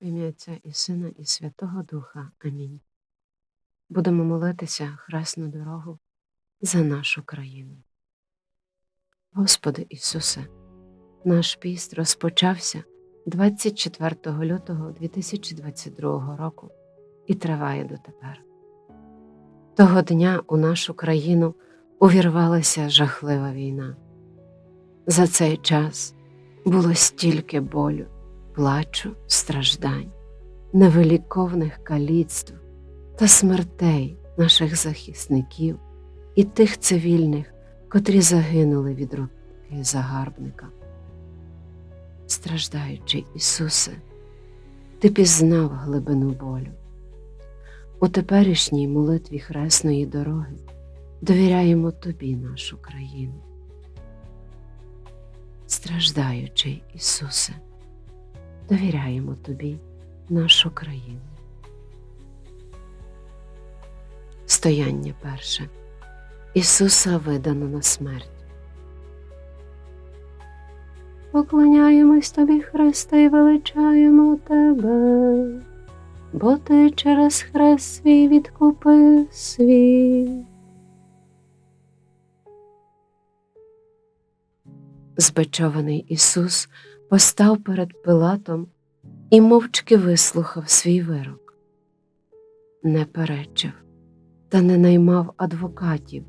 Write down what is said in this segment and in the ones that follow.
В ім'я Отця і Сина, і Святого Духа. Амінь. Будемо молитися хресну дорогу за нашу країну. Господи Ісусе, наш піст розпочався 24 лютого 2022 року і триває дотепер. Того дня у нашу країну увірвалася жахлива війна. За цей час було стільки болю, плачу, страждань, невиліковних каліцтв та смертей наших захисників і тих цивільних, котрі загинули від руки загарбника. Страждаючий Ісусе, Ти пізнав глибину болю. У теперішній молитві хресної дороги довіряємо Тобі нашу країну. Страждаючий Ісусе, довіряємо Тобі нашу країну. Стояння перше. Ісуса видано на смерть. Поклоняємось Тобі, Христе, і величаємо Тебе, бо Ти через хрест свій відкупив світ. Збечований Ісус постав перед Пилатом і мовчки вислухав свій вирок, не перечив та не наймав адвокатів,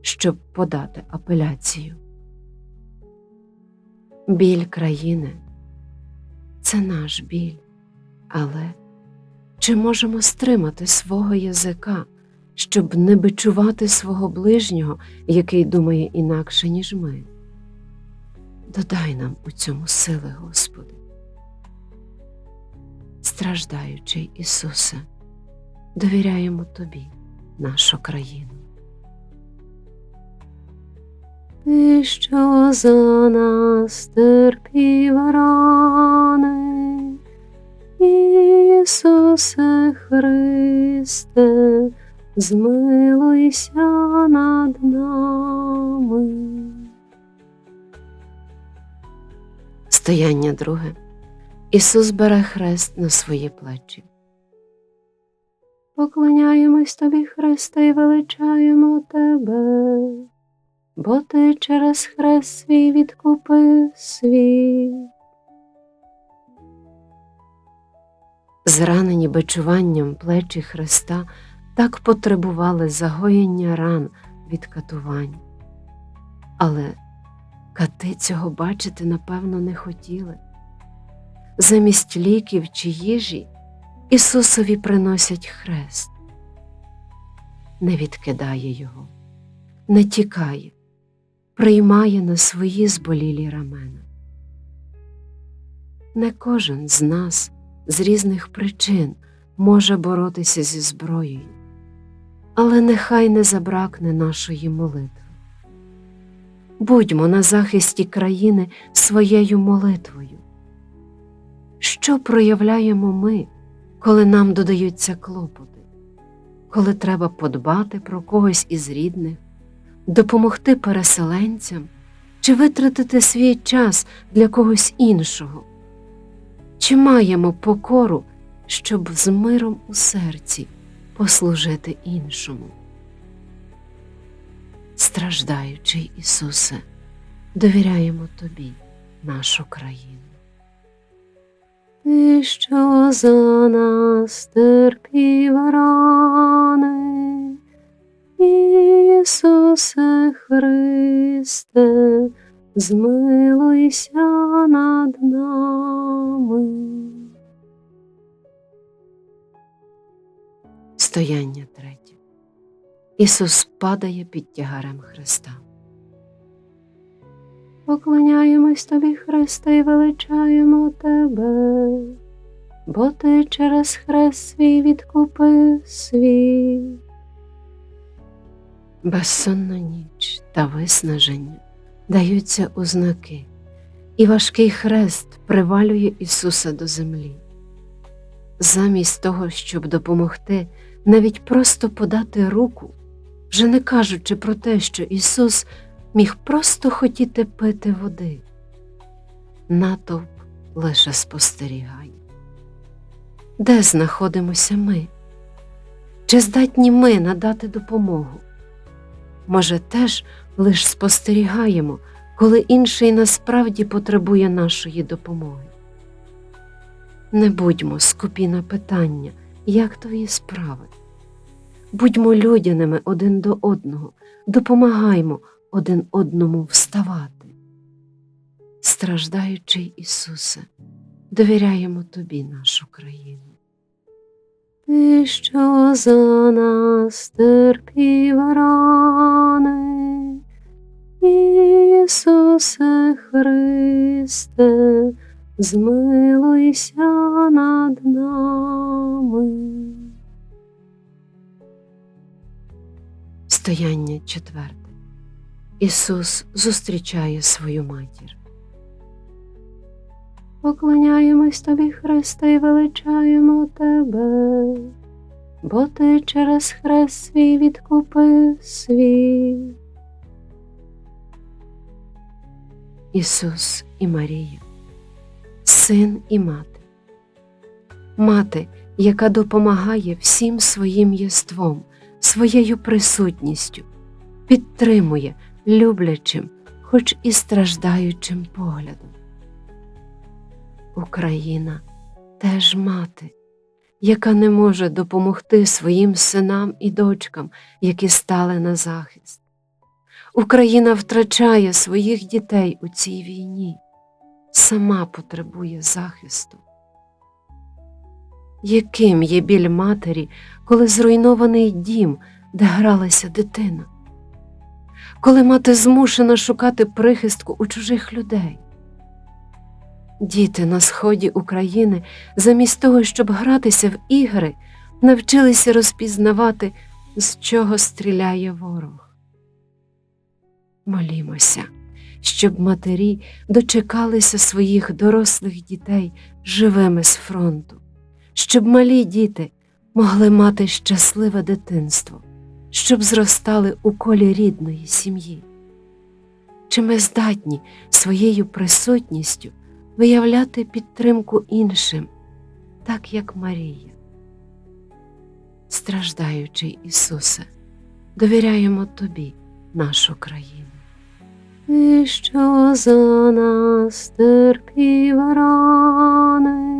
щоб подати апеляцію. Біль країни це наш біль, але чи можемо стримати свого язика, щоб не бичувати свого ближнього, який думає інакше, ніж ми? Додай нам у цьому сили, Господи. Страждаючий Ісусе, довіряємо Тобі, нашу країну. Ти, що за нас терпів рани, Ісусе Христе, змилуйся над нами. Стояння друге. Ісус бере хрест на свої плечі. Поклоняємось тобі, Христе, і величаємо Тебе, бо Ти через хрест свій відкупив світ. Зранені бичуванням плечі Христа так потребували загоєння ран від катувань. Але Кати цього бачити, напевно, не хотіли. Замість ліків чи їжі Ісусові приносять хрест, не відкидає його, не тікає, приймає на свої зболілі рамена. Не кожен з нас з різних причин може боротися зі зброєю, але нехай не забракне нашої молитви будьмо на захисті країни своєю молитвою. Що проявляємо ми, коли нам додаються клопоти, коли треба подбати про когось із рідних, допомогти переселенцям чи витратити свій час для когось іншого? Чи маємо покору, щоб з миром у серці послужити іншому? Страждаючий Ісусе, довіряємо Тобі, нашу країну. Ти, що за нас терпів рани, Ісусе Христе, змилуйся над нами. Стояння третє. Ісус падає під тягарем Христа. Поклоняємось тобі, Христа, і величаємо Тебе, бо Ти через хрест свій відкупив світ. Безсонна ніч та виснаження даються у знаки, і важкий хрест привалює Ісуса до землі. Замість того, щоб допомогти, навіть просто подати руку вже не кажучи про те, що Ісус міг просто хотіти пити води. Натовп лише спостерігає. Де знаходимося ми? Чи здатні ми надати допомогу? Може, теж лиш спостерігаємо, коли інший насправді потребує нашої допомоги. Не будьмо скупі на питання, як твої справи. Будьмо людяними один до одного, допомагаймо один одному вставати. Страждаючий Ісусе, довіряємо Тобі нашу країну. Ти, що за нас терпів рани, Ісусе Христе, змилуйся над нами. Стояння четверте. Ісус зустрічає свою матір. Поклоняємось тобі, Христе, і величаємо тебе, бо ти через хрест свій відкупив світ. Ісус і Марія, син і мати, мати, яка допомагає всім своїм єством, своєю присутністю, підтримує люблячим, хоч і страждаючим поглядом. Україна теж мати, яка не може допомогти своїм синам і дочкам, які стали на захист. Україна втрачає своїх дітей у цій війні, сама потребує захисту. Яким є біль матері, коли зруйнований дім, де гралася дитина? Коли мати змушена шукати прихистку у чужих людей? Діти на сході України, замість того, щоб гратися в ігри, навчилися розпізнавати, з чого стріляє ворог. Молімося, щоб матері дочекалися своїх дорослих дітей живими з фронту, щоб малі діти могли мати щасливе дитинство, щоб зростали у колі рідної сім'ї. Чи ми здатні своєю присутністю виявляти підтримку іншим, так як Марія? Страждаючий Ісусе, довіряємо Тобі нашу країну. Ти, що за нас терпів рани,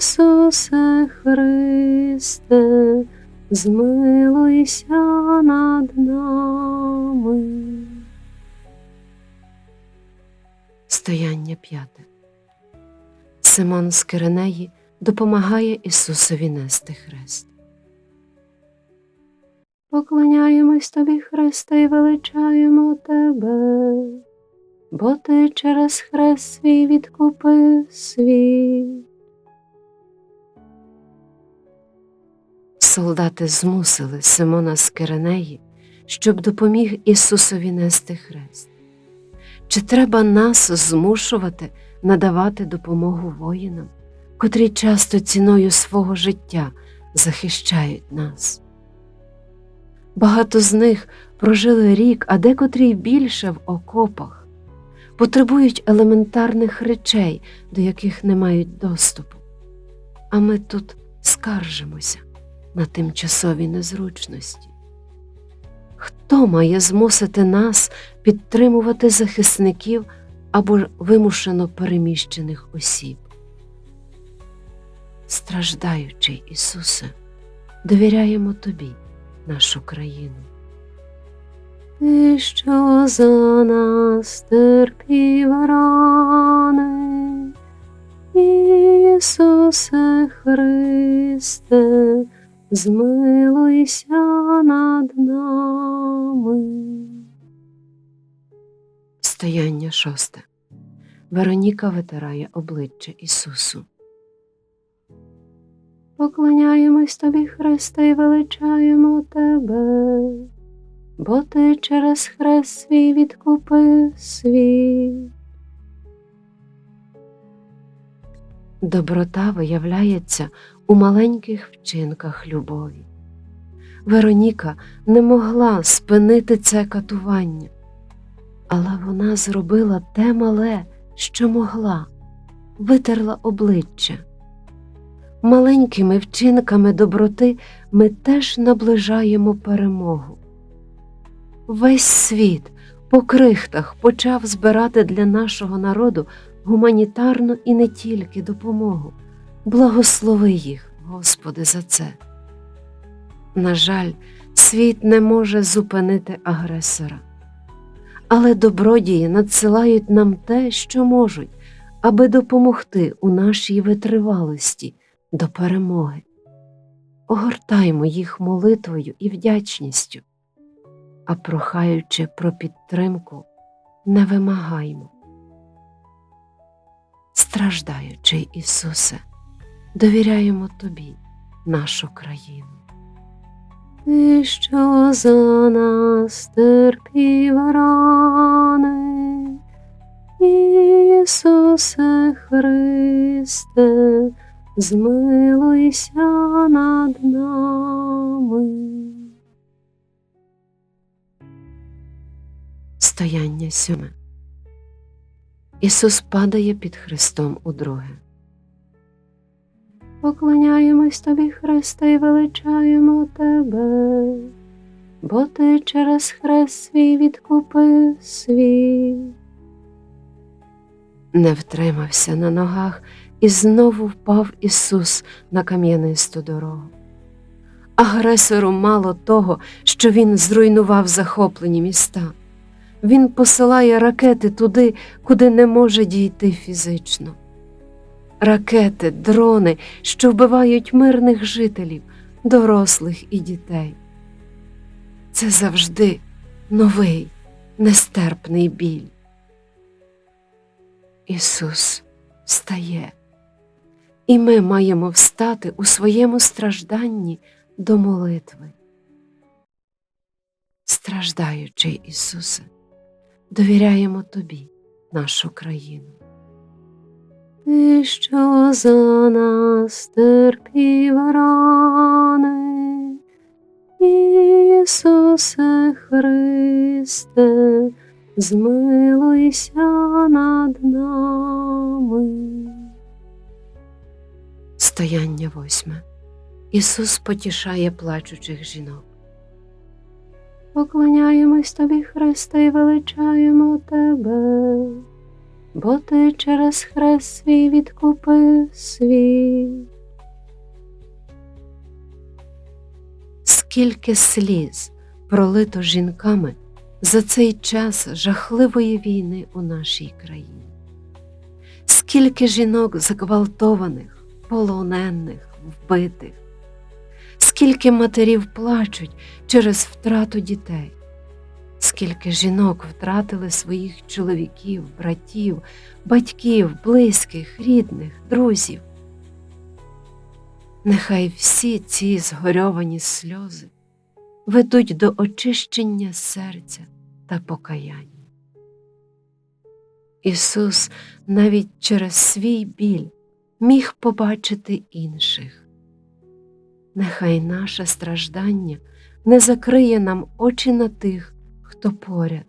Ісусе Христе, змилуйся над нами. Стояння п'яте. Симон з Киренеї допомагає Ісусові нести хрест. Поклоняємось тобі, Христе, і величаємо тебе, бо ти через хрест свій відкупив світ. Солдати змусили Симона з Киренеї, щоб допоміг Ісусові нести хрест. Чи треба нас змушувати надавати допомогу воїнам, котрі часто ціною свого життя захищають нас? Багато з них прожили рік, а декотрі й більше в окопах, потребують елементарних речей, до яких не мають доступу. А ми тут скаржимося на тимчасові незручності. Хто має змусити нас підтримувати захисників або вимушено переміщених осіб? Страждаючий Ісусе, довіряємо Тобі нашу країну. Ти, що за нас терпів рани, Ісусе Христе, змилуйся над нами. Стояння шосте. Вероніка витирає обличчя Ісусу. Поклоняємось тобі, Христе, і величаємо тебе, бо ти через хрест свій відкупив світ. Доброта виявляється у маленьких вчинках любові. Вероніка не могла спинити це катування, але вона зробила те мале, що могла, витерла обличчя маленькими вчинками доброти ми теж наближаємо перемогу. Весь світ по крихтах почав збирати для нашого народу гуманітарну і не тільки допомогу. Благослови їх, Господи, за це. На жаль, світ не може зупинити агресора, але добродії надсилають нам те, що можуть, аби допомогти у нашій витривалості до перемоги. Огортаймо їх молитвою і вдячністю, а прохаючи про підтримку, не вимагаймо. Страждаючий Ісусе, довіряємо Тобі, нашу країну. Ти, що за нас терпів рани, Ісусе Христе, змилуйся над нами. Стояння сьоме. Ісус падає під Христом удруге. Поклоняємось тобі, Христе, і величаємо тебе, бо ти через хрест свій відкупив світ. Не втримався на ногах і знову впав Ісус на кам'янисту дорогу. Агресору мало того, що він зруйнував захоплені міста. Він посилає ракети туди, куди не може дійти фізично. Ракети, дрони, що вбивають мирних жителів, дорослих і дітей. Це завжди новий, нестерпний біль. Ісус встає, і ми маємо встати у своєму стражданні до молитви. Страждаючий Ісусе, довіряємо Тобі, нашу країну. Ти, що за нас терпів рани, Ісусе Христе, змилуйся над нами. Стояння восьме. Ісус потішає плачучих жінок. Поклоняємось тобі, Христе, і величаємо тебе, бо ти через хрест свій відкупив світ. Скільки сліз пролито жінками за цей час жахливої війни у нашій країні, скільки жінок зґвалтованих, полонених, вбитих, скільки матерів плачуть через втрату дітей, скільки жінок втратили своїх чоловіків, братів, батьків, близьких, рідних, друзів. Нехай всі ці згорьовані сльози ведуть до очищення серця та покаяння. Ісус навіть через свій біль міг побачити інших. Нехай наше страждання не закриє нам очі на тих, хто поряд.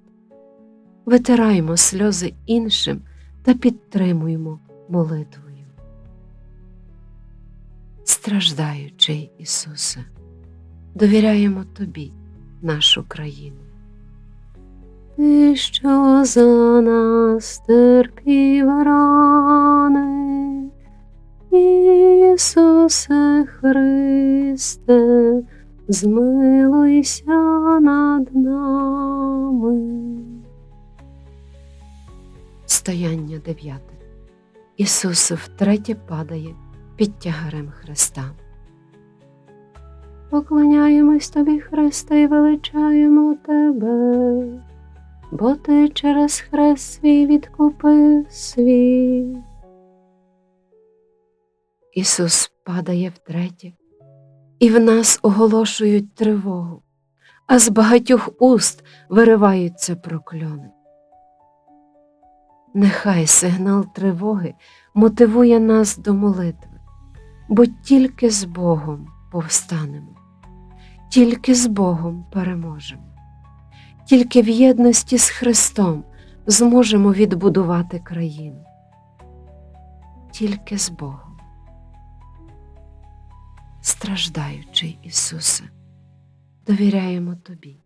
Витираймо сльози іншим та підтримуємо молитвою. Страждаючий Ісусе, довіряємо Тобі, нашу країну. Ти, що за нас терпів рани, Ісусе Христе, змилуйся над нами. Стояння дев'яте. Ісус втретє падає під тягарем Христа. Поклоняємось тобі, Христе, і величаємо тебе, бо ти через хрест свій відкупив світ. Ісус падає втретє, і в нас оголошують тривогу, а з багатьох уст вириваються прокльони. Нехай сигнал тривоги мотивує нас до молитви, бо тільки з Богом повстанемо, тільки з Богом переможемо, тільки в єдності з Христом зможемо відбудувати країну, тільки з Богом. Страждаючий Ісусе, довіряємо Тобі,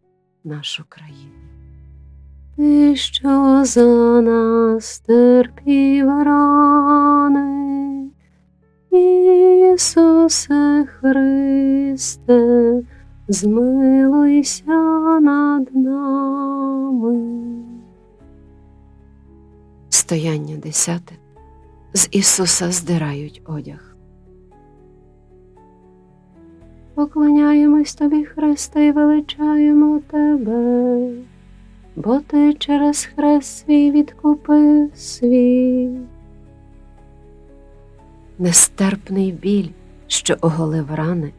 нашу країну. Ти, що за нас терпів рани, Ісусе Христе, змилуйся над нами. Стояння десяте. З Ісуса здирають одяг. Поклоняємось тобі, Христе, і величаємо тебе, бо ти через хрест свій відкупив світ. Нестерпний біль, що оголив рани,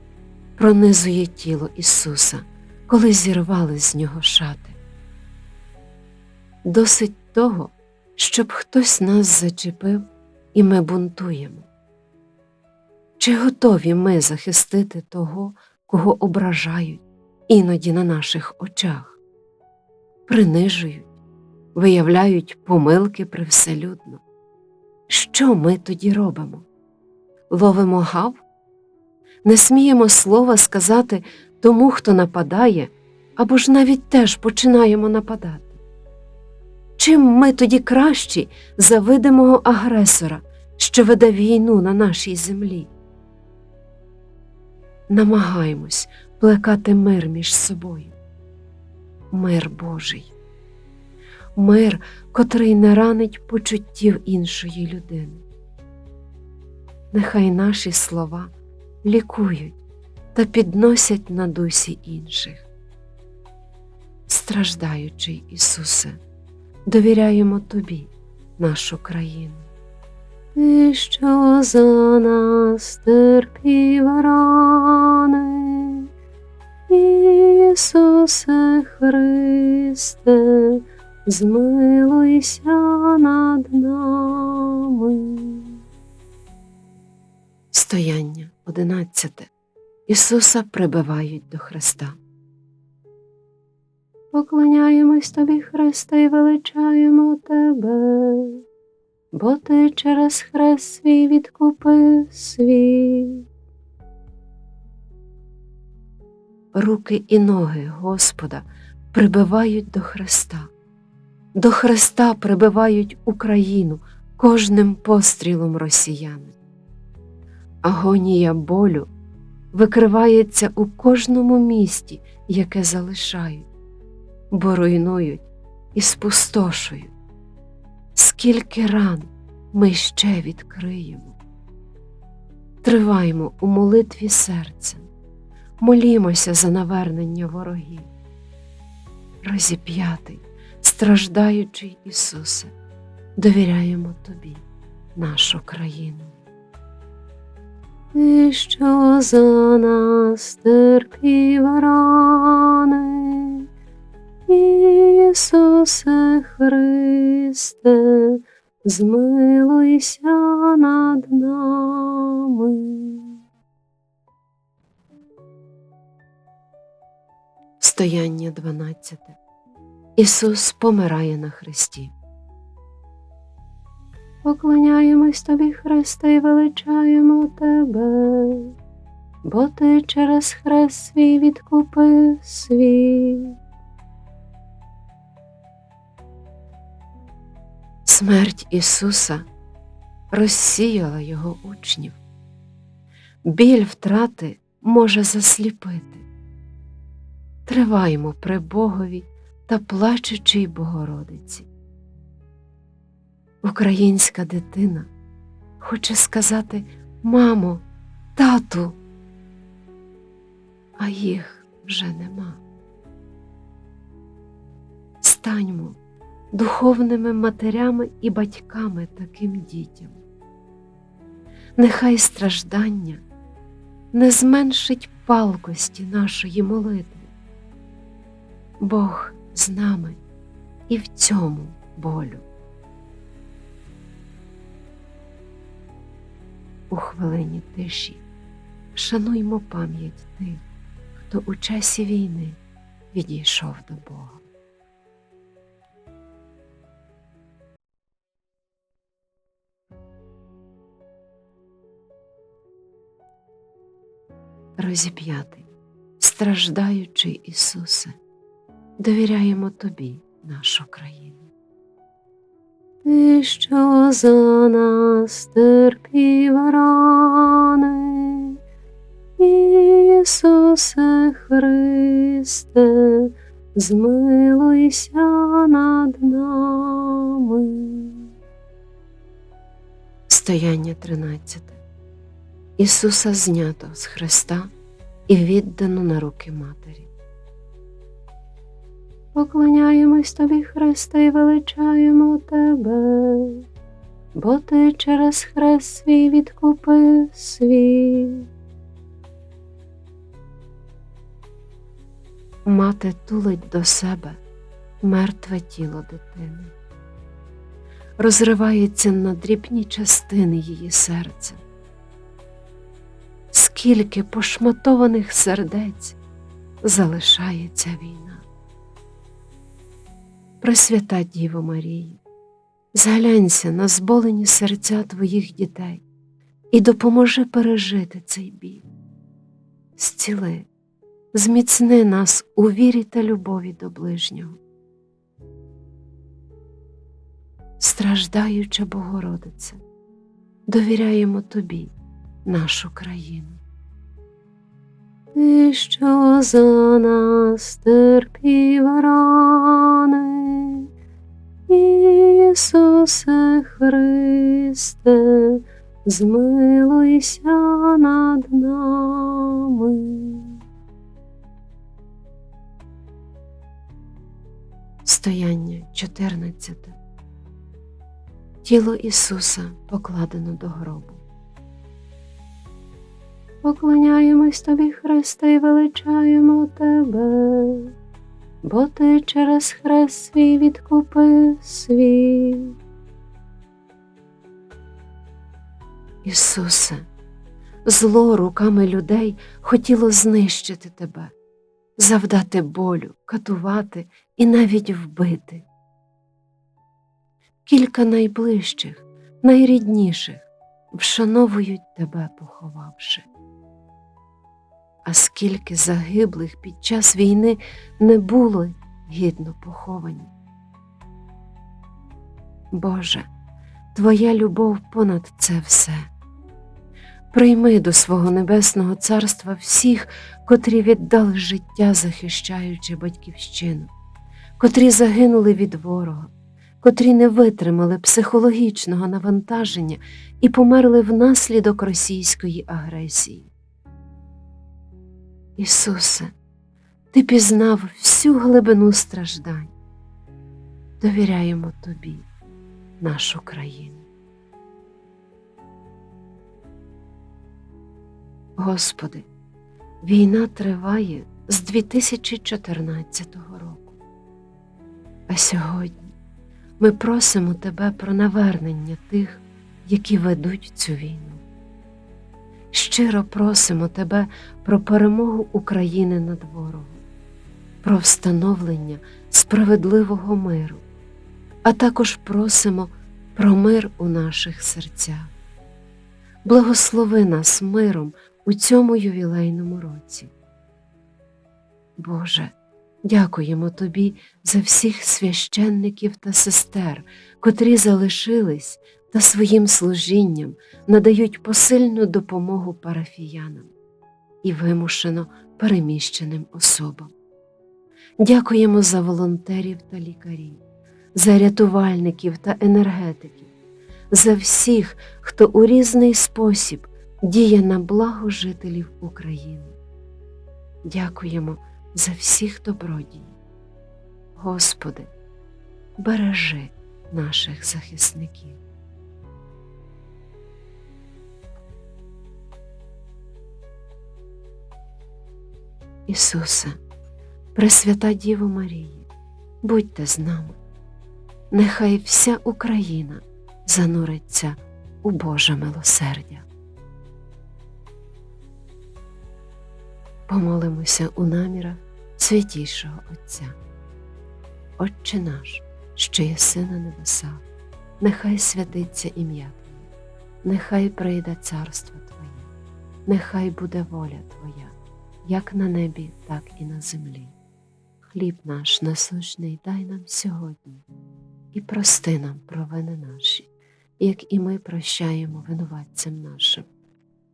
пронизує тіло Ісуса, коли зірвали з нього шати. Досить того, щоб хтось нас зачепив, і ми бунтуємо. Чи готові ми захистити того, кого ображають іноді на наших очах, принижують, виявляють помилки привселюдно? Що ми тоді робимо? Ловимо гав? Не сміємо слова сказати тому, хто нападає, або ж навіть теж починаємо нападати. Чим ми тоді кращі за видимого агресора, що веде війну на нашій землі? Намагаємось плекати мир між собою. Мир Божий, мир, котрий не ранить почуттів іншої людини. Нехай наші слова лікують та підносять на дусі інших. Страждаючий Ісусе, довіряємо Тобі, нашу країну. Ти, що за нас терпів рани, Ісусе Христе, змилуйся над нами. Стояння одинадцяте. Ісуса прибивають до Христа. Поклоняємось тобі, Христе, і величаємо тебе, бо ти через хрест свій відкупив світ. Руки і ноги Господа прибивають до Христа, до Христа прибивають Україну кожним пострілом росіяни. Агонія болю викривається у кожному місті, яке залишають, бо руйнують і спустошують. Скільки ран ми ще відкриємо. Триваймо у молитві серцем, молімося за навернення ворогів. Розіп'ятий, страждаючий Ісусе, довіряємо Тобі, нашу країну. Ти, що за нас терпів рани, Ісусе Христе, змилуйся над нами. Стояння дванадцяте. Ісус помирає на хресті. Поклоняємось тобі, Христе, і величаємо тебе, бо ти через хрест свій відкупив світ. Смерть Ісуса розсіяла його учнів. Біль втрати може засліпити. Триваймо при Богові та плачучій Богородиці. Українська дитина хоче сказати мамо, тату, а їх вже нема. Станьмо духовними матерями і батьками таким дітям. Нехай страждання не зменшить палкості нашої молитви. Бог з нами і в цьому болю. У хвилині тиші шануймо пам'ять тих, хто у часі війни відійшов до Бога. розіп'ятий, страждаючий Ісусе, довіряємо Тобі, нашу країну. Ти, що за нас терпів рани, Ісусе Христе, змилуйся над нами. Стояння 13. Ісуса знято з Христа і віддано на руки Матері. Поклоняємось тобі, Христе, і величаємо тебе, бо ти через хрест свій відкупив світ. Мати тулить до себе мертве тіло дитини, розривається на дрібні частини її серця. Скільки пошматованих сердець залишається війна. Пресвята Діво Марії, зглянься на зболені серця твоїх дітей і допоможи пережити цей біль. Зціли, зміцни нас у вірі та любові до ближнього. Страждаюча Богородице, довіряємо Тобі, нашу країну. Ти, що за нас терпів рани, Ісусе Христе, змилуйся над нами. Стояння 14. Тіло Ісуса покладено до гробу. Поклоняємось тобі, Христе, і величаємо тебе, бо ти через хрест свій відкупив світ. Ісусе, зло руками людей хотіло знищити тебе, завдати болю, катувати і навіть вбити. Кілька найближчих, найрідніших вшановують тебе, поховавши. А скільки загиблих під час війни не було гідно поховані. Боже, Твоя любов понад це все. Прийми до свого небесного царства всіх, котрі віддали життя, захищаючи батьківщину, котрі загинули від ворога, котрі не витримали психологічного навантаження і померли внаслідок російської агресії. Ісусе, Ти пізнав всю глибину страждань. Довіряємо Тобі, нашу країну. Господи, війна триває з 2014 року. А сьогодні ми просимо Тебе про навернення тих, які ведуть цю війну. Щиро просимо Тебе про перемогу України над ворогом, про встановлення справедливого миру, а також просимо про мир у наших серцях. Благослови нас миром у цьому ювілейному році. Боже, дякуємо Тобі за всіх священників та сестер, котрі залишились та своїм служінням надають посильну допомогу парафіянам і вимушено переміщеним особам. Дякуємо за волонтерів та лікарів, за рятувальників та енергетиків, за всіх, хто у різний спосіб діє на благо жителів України. Дякуємо за всіх добродій. Господи, бережи наших захисників. Ісусе, Пресвята Діво Марії, будьте з нами, нехай вся Україна зануриться у Боже милосердя. Помолимося у намірах святішого Отця. Отче наш, що єси на небесах, нехай святиться ім'я Твоє, нехай прийде царство Твоє, нехай буде воля Твоя як на небі, так і на землі. Хліб наш насущний дай нам сьогодні і прости нам провини наші, як і ми прощаємо винуватцям нашим,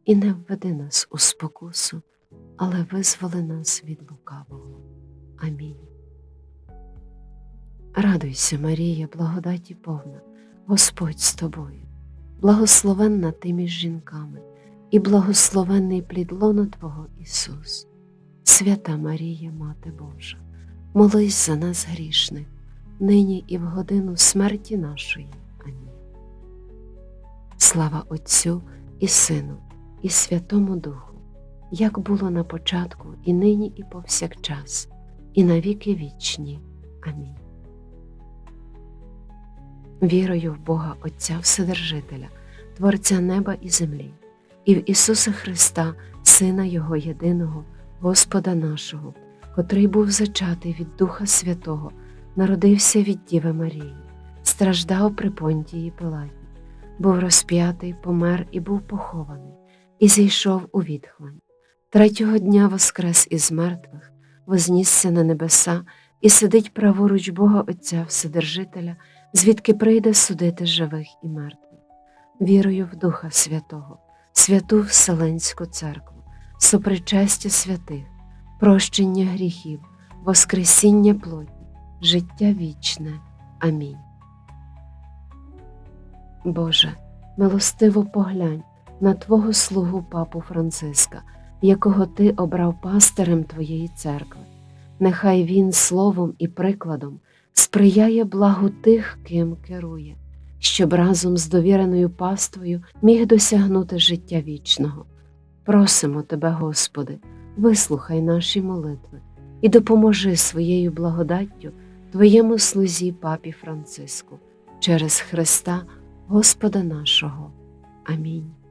і не введи нас у спокусу, але визволи нас від лукавого. Амінь. Радуйся, Марія, благодаті повна, Господь з тобою, благословенна ти між жінками, і благословенний плід лона Твого Ісус. Свята Марія, Мати Божа, молись за нас грішних, нині і в годину смерті нашої. Амінь. Слава Отцю і Сину, і Святому Духу, як було на початку, і нині, і повсякчас, і на віки вічні. Амінь. Вірою в Бога Отця Вседержителя, Творця неба і землі, і в Ісуса Христа, Сина Його єдиного, Господа нашого, котрий був зачатий від Духа Святого, народився від Діви Марії, страждав при понтії Пилаті, був розп'ятий, помер і був похований, і зійшов у відхлань. Третього дня воскрес із мертвих, вознісся на небеса і сидить праворуч Бога Отця Вседержителя, звідки прийде судити живих і мертвих. Вірую в Духа Святого, святу Вселенську церкву, сопричастя святих, прощення гріхів, воскресіння плоті, життя вічне. Амінь. Боже, милостиво поглянь на Твого слугу Папу Франциска, якого Ти обрав пастирем Твоєї церкви. Нехай він словом і прикладом сприяє благу тих, ким керує, щоб разом з довіреною паствою міг досягнути життя вічного. Просимо Тебе, Господи, вислухай наші молитви і допоможи своєю благодаттю Твоєму слузі Папі Франциску через Христа, Господа нашого. Амінь.